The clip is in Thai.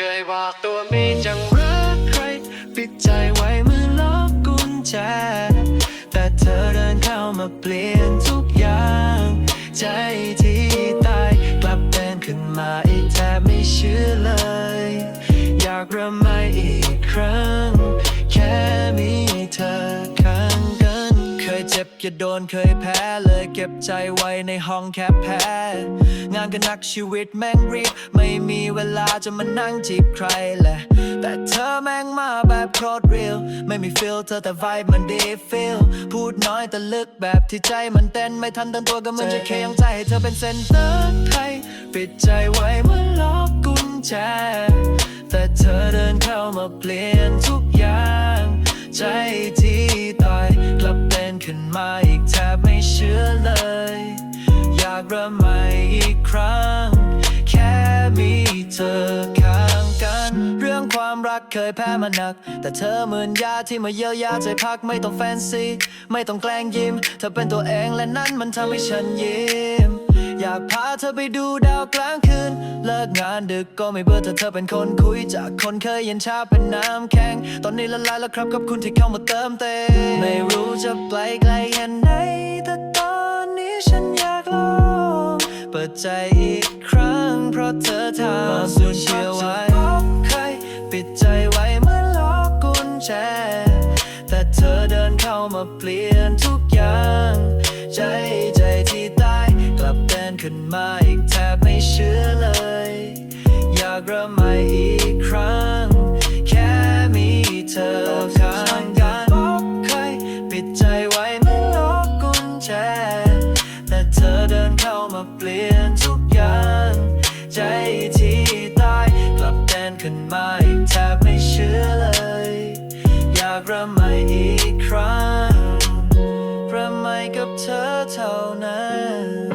คยบอกตัวไม่จังรักใคร ปิดใจไว้เมื่อล็อกกุญแจ แต่เธอเดินเข้ามาเปลี่ยนทุกอย่าง ใจที่ตายกลับเดินขึ้นมาอีกแทบไม่เชื่อเลย อยากระมา โดนเคยแพ้เลยเก็บใจไว้ในห้องแคบแพ้ งานก็นักชีวิตแม่งรีบ ไม่มีเวลาจะมานั่งจีบใครแหละ แต่เธอแม่งมาแบบโคตรเรียลไม่มีฟิลเธอแต่ไวบ์มันดีฟิลพูดน้อยแต่ลึกแบบที่ใจมันเต้นไม่ทันตั้งตัวก็เหมันจะเคยังใจให้เธอเป็นเซนเตอร์ไทยปิดใจไว้เมื่อล็อกกุญแจแต่เธอเดินเข้ามาเปลี่ยนทุก เชื่อเลย อยากเริ่มใหม่อีกครั้ง แค่มีเธอข้างกัน เรื่องความรักเคยแพ้มาหนัก แต่เธอเหมือนยาที่มาเยียวยาใจพักไม่ต้องแฟนซี ไม่ต้องแกล้งยิ้ม เธอเป็นตัวเองและนั่นมันทำให้ฉันยิ้ม อยากพาเธอไปดูดาวกลางคืน เลิกงานดึกก็ไม่เบื่อถ้าเธอเป็นคนคุย จากคนเคยเย็นชาเป็นน้ำแข็ง ตอนนี้ละลายแล้วครับกับคุณที่เข้ามาเติมเต็มไม่รู้ จะไปไกลแค่ไหน แต่ตอนนี้ฉันอยากลองเปิดใจอีกครั้ง เพราะเธอทำสุดเชื่อไว้ใครปิดใจไว้เมื่อล็อกกุญแจ แต่เธอเดินเข้ามาเปลี่ยนทุกอย่าง ใจใจที่ตายกลับเดินขึ้นมาอีกแทบไม่เชื่อเลย อยากเริ่มใหม่อีกครั้ง แค่มีเธอ เธอเดินเข้ามาเปลี่ยนทุกอย่าง ใจที่ตายกลับเดินขึ้นมาอีกแทบไม่เชื่อเลย อยากระมใหม่อีกครั้งระมใหม่กับเธอเท่านั้น